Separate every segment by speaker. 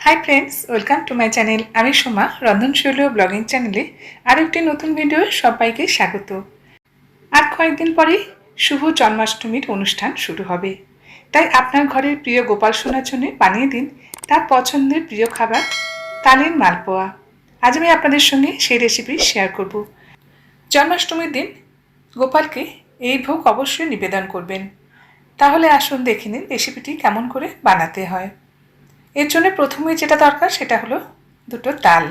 Speaker 1: Hi friends welcome to my channel আমি সোমা রন্ধনশৈলী ও blogging চ্যানেলে আরও একটি নতুন ভিডিও সবাইকে স্বাগত। আর কয়েকদিন পরেই শুভ জন্মাষ্টমীর অনুষ্ঠান শুরু হবে। তাই আপনার ঘরের প্রিয় গোপাল সোনার জন্য বানিয়ে দিন তার পছন্দের প্রিয় খাবার তালের মালপোয়া। আজ আমি আপনাদের সঙ্গে সেই রেসিপি শেয়ার করব। জন্মাষ্টমীর দিন গোপালকে এই ভোগ অবশ্যই নিবেদন করবেন। তাহলে আসুন দেখে নিন রেসিপিটি কেমন করে বানাতে হয়। এর জন্য প্রথমে যেটা দরকার সেটা হলো দুটো তাল।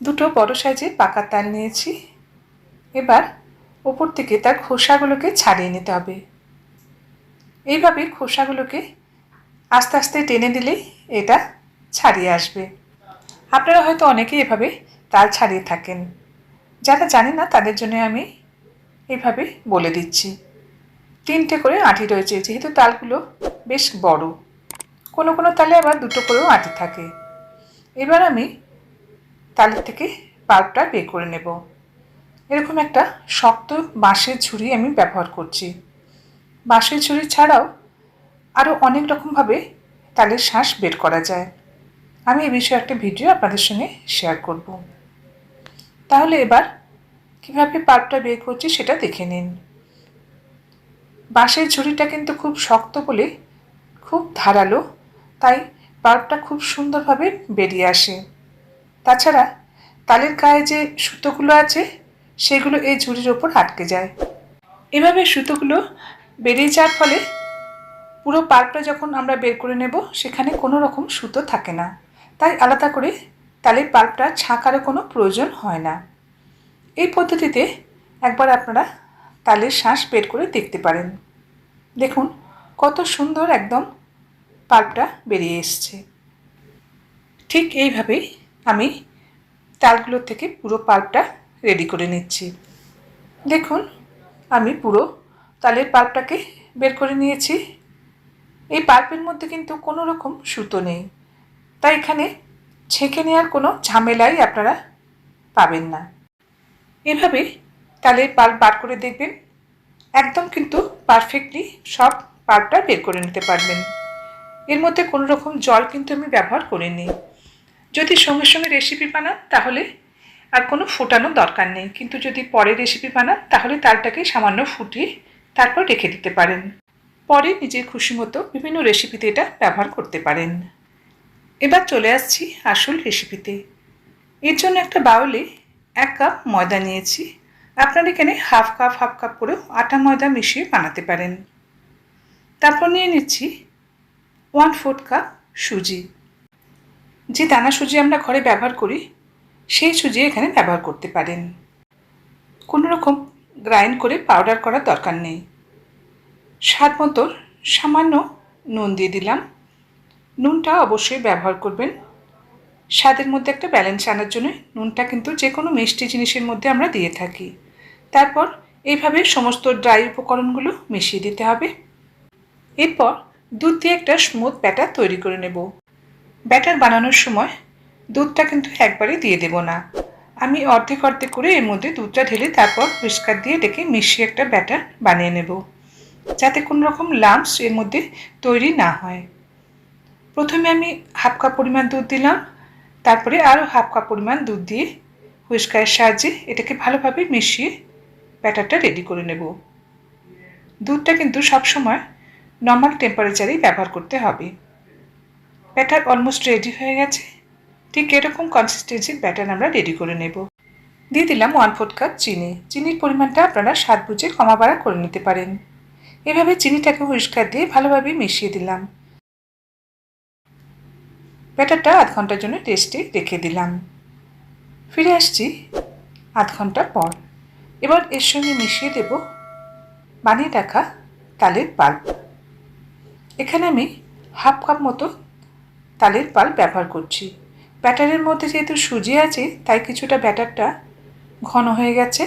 Speaker 1: দুটো বড় সাইজের পাকা তাল নিয়েছি। এবার ওপর থেকে তার খোসাগুলোকে ছাড়িয়ে নিতে হবে। এইভাবে খোসাগুলোকে আস্তে আস্তে টেনে দিলেই এটা ছাড়িয়ে আসবে। আপনারা হয়তো অনেকেই এভাবে তাল ছাড়িয়ে থাকেন। যারা জানে না তাদের জন্য আমি এভাবে বলে দিচ্ছি। তিনটে করে আঁটি রয়েছে, যেহেতু তালগুলো বেশ বড়। কোনো কোনো তালে আবার দুটো করেও আঁটি থাকে। এবার আমি তালের থেকে পাল্পটা বের করে নেব। এরকম একটা শক্ত বাঁশের ঝুড়ি আমি ব্যবহার করছি। বাঁশের ঝুড়ি ছাড়াও আরও অনেক রকমভাবে তালের শ্বাস বের করা যায়। আমি এই বিষয়ে একটা ভিডিও আপনাদের সঙ্গে শেয়ার করব। তাহলে এবার কীভাবে পাল্পটা বের করছি সেটা দেখে নিন। বাঁশের ঝুড়িটা কিন্তু খুব শক্ত বলে খুব ধারালো তাই পাল্পটা খুব সুন্দরভাবে বেরিয়ে আসে। তাছাড়া তালের গায়ে যে সুতোগুলো আছে, সেগুলো এই ঝুড়ির ওপর আটকে যায়। এভাবে সুতোগুলো বেরিয়ে যাওয়ার ফলে পুরো পাল্পটা যখন আমরা বের করে নেব, সেখানে কোনো রকম সুতো থাকে না। তাই আলাদা করে তালের পাল্পটা ছাঁকারও কোনো প্রয়োজন হয় না। এই পদ্ধতিতে একবার আপনারা তালের শ্বাস বের করে দেখতে পারেন। দেখুন, কত সুন্দর একদম পাল্পটা বেরিয়ে এসছে। ঠিক এইভাবেই আমি তালগুলোর থেকে পুরো পাল্পটা রেডি করে নিচ্ছি। দেখুন, আমি পুরো তালের পাল্পটাকে বের করে নিয়েছি। এই পাল্পের মধ্যে কিন্তু কোনো রকম সুতো নেই। তাই এখানে ছেঁকে নেওয়ার কোনো ঝামেলাই আপনারা পাবেন না। এভাবে তালের পাল্প বার করে দেখবেন। একদম কিন্তু পারফেক্টলি সব পাল্পটা বের করে নিতে পারবেন। এর মধ্যে কোনো রকম জল কিন্তু আমি ব্যবহার করিনি। যদি সঙ্গে সঙ্গে রেসিপি বানান, তাহলে আর কোনো ফোটানোর দরকার নেই। কিন্তু যদি পরে রেসিপি বানান, তাহলে তালটাকে সামান্য ফুটিয়ে তারপর রেখে দিতে পারেন। পরে নিজের খুশি মতো বিভিন্ন রেসিপিতে এটা ব্যবহার করতে পারেন। এবার চলে আসছি আসল রেসিপিতে এর জন্য একটা বাউলে এক কাপ ময়দা নিয়েছি। আপনারা এখানে হাফ কাপ হাফ কাপ করেও আটা ময়দা মিশিয়ে বানাতে পারেন। তারপর নিয়ে নিচ্ছি ওয়ান ফোর্থ কাপ সুজি। যে দানা সুজি আমরা ঘরে ব্যবহার করি, সেই সুজি এখানে ব্যবহার করতে পারেন। কোনো রকম গ্রাইন্ড করে পাউডার করার দরকার নেই। স্বাদ মতো সামান্য নুন দিয়ে দিলাম। নুনটা অবশ্যই ব্যবহার করবেন। স্বাদের মধ্যে একটা ব্যালেন্স আনার জন্য নুনটা কিন্তু যে কোনো মিষ্টি জিনিসের মধ্যে আমরা দিয়ে থাকি। তারপর এইভাবে সমস্ত ড্রাই উপকরণগুলো মিশিয়ে দিতে হবে। এরপর দুধ দিয়ে একটা স্মুথ ব্যাটার তৈরি করে নেব। ব্যাটার বানানোর সময় দুধটা কিন্তু একবারে দিয়ে দেব না। আমি অর্ধেক অর্ধেক করে এর মধ্যে দুধটা ঢেলে তারপর পরিষ্কার দিয়ে ডেকে মিশিয়ে একটা ব্যাটার বানিয়ে নেব। যাতে কোনো রকম লাম্পস এর মধ্যে তৈরি না হয়। প্রথমে আমি হাফ কাপ পরিমাণ দুধ দিলাম। তারপরে আরও হাফ কাপ পরিমাণ দুধ দিয়ে হুইস্কারের সাহায্যে এটাকে ভালোভাবে মিশিয়ে ব্যাটারটা রেডি করে নেব। দুধটা কিন্তু সবসময় নর্মাল টেম্পারেচারেই ব্যবহার করতে হবে। ব্যাটার অলমোস্ট রেডি হয়ে গেছে। ঠিক এরকম কনসিস্টেন্সির ব্যাটার আমরা রেডি করে নেব। দিয়ে দিলাম ওয়ান ফোর্থ কাপ চিনি। চিনির পরিমাণটা আপনারা স্বাদ বুঝে কমা বাড়া করে নিতে পারেন। এভাবে চিনিটাকে হুইস্কার দিয়ে ভালোভাবে মিশিয়ে দিলাম। ব্যাটারটা আধ ঘণ্টার জন্য টেস্টে রেখে দিলাম। ফিরে আসছি আধ ঘণ্টা পর। এবার এর সঙ্গে মিশিয়ে দেব বানিয়ে রাখা তালের পাল্প এখানে আমি হাফ কাপ মতো তালের পাল্প ব্যবহার করছি। ব্যাটারের মধ্যে যেহেতু সুজি আছে, তাই কিছুটা ব্যাটারটা ঘন হয়ে গেছে।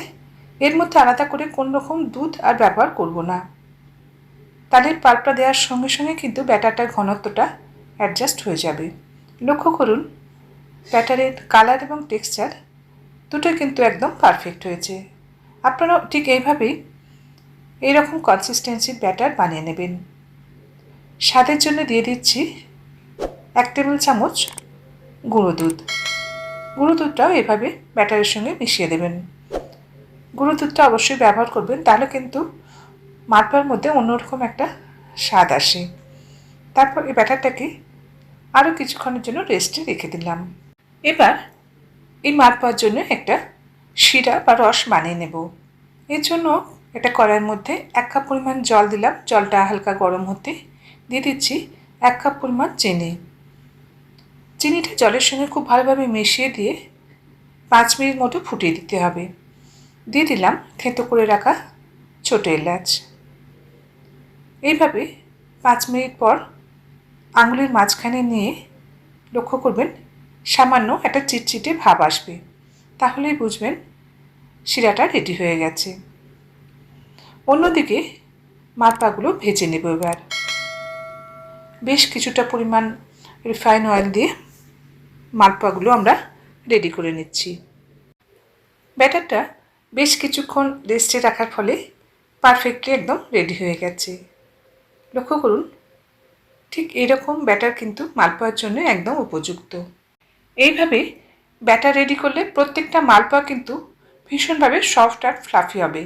Speaker 1: এর মধ্যে আলাদা করে কোন রকম দুধ আর ব্যবহার করব না। তালের পাল্পটা দেওয়ার সঙ্গে সঙ্গে কিন্তু ব্যাটারটার ঘনত্বটা অ্যাডজাস্ট হয়ে যাবে। লক্ষ্য করুন, ব্যাটারের কালার এবং টেক্সচার দুটোই কিন্তু একদম পারফেক্ট হয়েছে। আপনারাও ঠিক এইভাবেই এইরকম কনসিস্টেন্সির ব্যাটার বানিয়ে নেবেন। স্বাদের জন্য দিয়ে দিচ্ছি এক টেবিল চামচ গুঁড়ো দুধ। গুঁড়ো দুধটাও এভাবে ব্যাটারের সঙ্গে মিশিয়ে দেবেন। গুঁড়ো দুধটা অবশ্যই ব্যবহার করবেন, তাহলে কিন্তু মালপোয়ার মধ্যে অন্যরকম একটা স্বাদ আসে। তারপর এই ব্যাটারটাকে আরও কিছুক্ষণের জন্য রেস্টে রেখে দিলাম। এবার এই মালপোয়ার জন্য একটা শিরা বা রস বানিয়ে নেব। এর জন্য একটা কড়াইয়ের মধ্যে এক কাপ পরিমাণ জল দিলাম। জলটা হালকা গরম হতে দিয়ে দিচ্ছি এক কাপ পরিমাণ চিনি। চিনিটা জলের সঙ্গে খুব ভালোভাবে মিশিয়ে দিয়ে পাঁচ মিনিট মতো ফুটিয়ে দিতে হবে। দিয়ে দিলাম থেঁতো করে রাখা ছোটো এলাচ। এইভাবে পাঁচ মিনিট পর আঙুলের মাঝখানে নিয়ে লক্ষ্য করবেন সামান্য একটা চিটচিটে ভাব আসবে। তাহলেই বুঝবেন শিরাটা রেডি হয়ে গেছে। অন্যদিকে মালপাগুলো ভেজে নেব এবার। বেশ কিছুটা পরিমাণ রিফাইন অয়েল দিয়ে মালপাগুলো আমরা রেডি করে নিচ্ছি। ব্যাটারটা বেশ কিছুক্ষণ রেস্টে রাখার ফলে পারফেক্টলি একদম রেডি হয়ে গেছে। লক্ষ্য করুন, ঠিক এরকম ব্যাটার কিন্তু মালপোয়ার জন্য একদম উপযুক্ত। এইভাবে ব্যাটার রেডি করলে প্রত্যেকটা মালপোয়া কিন্তু ভীষণভাবে সফট আর ফ্লাফি হবে।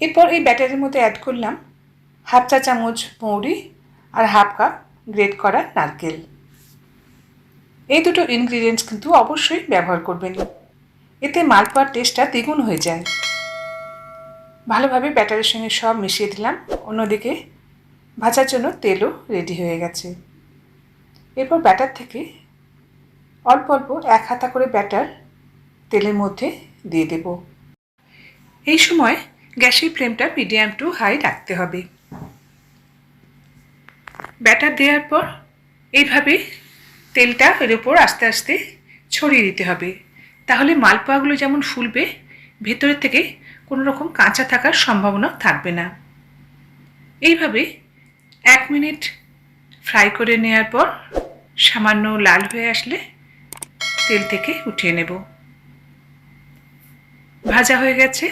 Speaker 1: এরপর এই ব্যাটারের মধ্যে অ্যাড করলাম হাফ চা চামচ মৌরি আর হাফ কাপ গ্রেট করা নারকেল। এই দুটো ইনগ্রিডিয়েন্টস কিন্তু অবশ্যই ব্যবহার করবেন। এতে মালপোয়ার টেস্টটা দ্বিগুণ হয়ে যায়। ভালোভাবে ব্যাটারের সঙ্গে সব মিশিয়ে দিলাম। অন্যদিকে ভাজার জন্য তেলও রেডি হয়ে গেছে। এরপর ব্যাটার থেকে অল্প অল্প এক হাতা করে ব্যাটার তেলের মধ্যে দিয়ে দেব। এই সময় গ্যাসের ফ্লেমটা মিডিয়াম টু হাই রাখতে হবে। ব্যাটার দেওয়ার পর এইভাবে তেলটা এর উপর আস্তে আস্তে ছড়িয়ে দিতে হবে। তাহলে মালপোয়াগুলো যেমন ফুলবে, ভেতরের থেকে কোনো রকম কাঁচা থাকার সম্ভাবনা থাকবে না। এইভাবে এক মিনিট ফ্রাই করে নেওয়ার পর সামান্য লাল হয়ে আসলে তেল থেকে উঠিয়ে নেব। ভাজা হয়ে গেছে,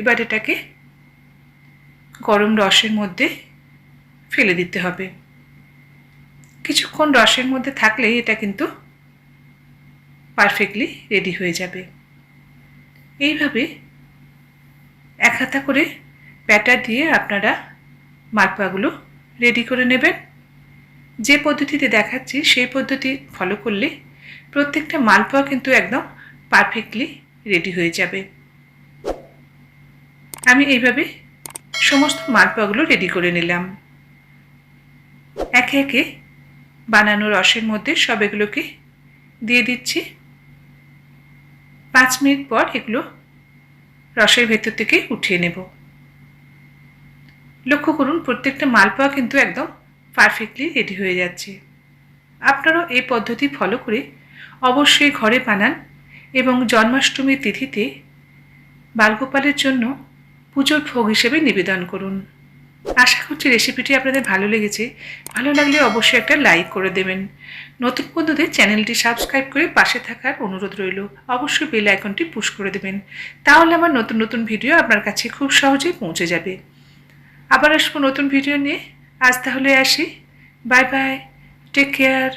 Speaker 1: এবার এটাকে গরম রসের মধ্যে ফেলে দিতে হবে। কিছুক্ষণ রসের মধ্যে থাকলেই এটা কিন্তু পারফেক্টলি রেডি হয়ে যাবে। এইভাবে এক হাতা করে ব্যাটার দিয়ে আপনারা মালপোয়াগুলো রেডি করে নেবেন। যে পদ্ধতিতে দেখাচ্ছি, সেই পদ্ধতি ফলো করলে প্রত্যেকটা মালপোয়া কিন্তু একদম পারফেক্টলি রেডি হয়ে যাবে। আমি এইভাবে সমস্ত মালপোয়াগুলো রেডি করে নিলাম। একে একে বানানো রসের মধ্যে সব এগুলোকে দিয়ে দিচ্ছি। পাঁচ মিনিট পর এগুলো রসের ভেতর থেকে উঠিয়ে নেব। লক্ষ্য করুন, প্রত্যেকটা মালপোয়া কিন্তু একদম পারফেক্টলি রেডি হয়ে যাচ্ছে। আপনারাও এই পদ্ধতি ফলো করে অবশ্যই ঘরে বানান এবং জন্মাষ্টমীর তিথিতে বালগোপালের জন্য পুজোর ভোগ হিসেবে নিবেদন করুন। আশা করছি রেসিপিটি আপনাদের ভালো লেগেছে। ভালো লাগলে অবশ্যই একটা লাইক করে দেবেন। নতুন বন্ধুদের চ্যানেলটি সাবস্ক্রাইব করে পাশে থাকার অনুরোধ রইল। অবশ্যই বেল আইকনটি পুশ করে দেবেন। তাহলে আমার নতুন নতুন ভিডিও আপনার কাছে খুব সহজেই পৌঁছে যাবে। আবার আসব নতুন ভিডিও নিয়ে। আজ তাহলে আসি। Bye bye take care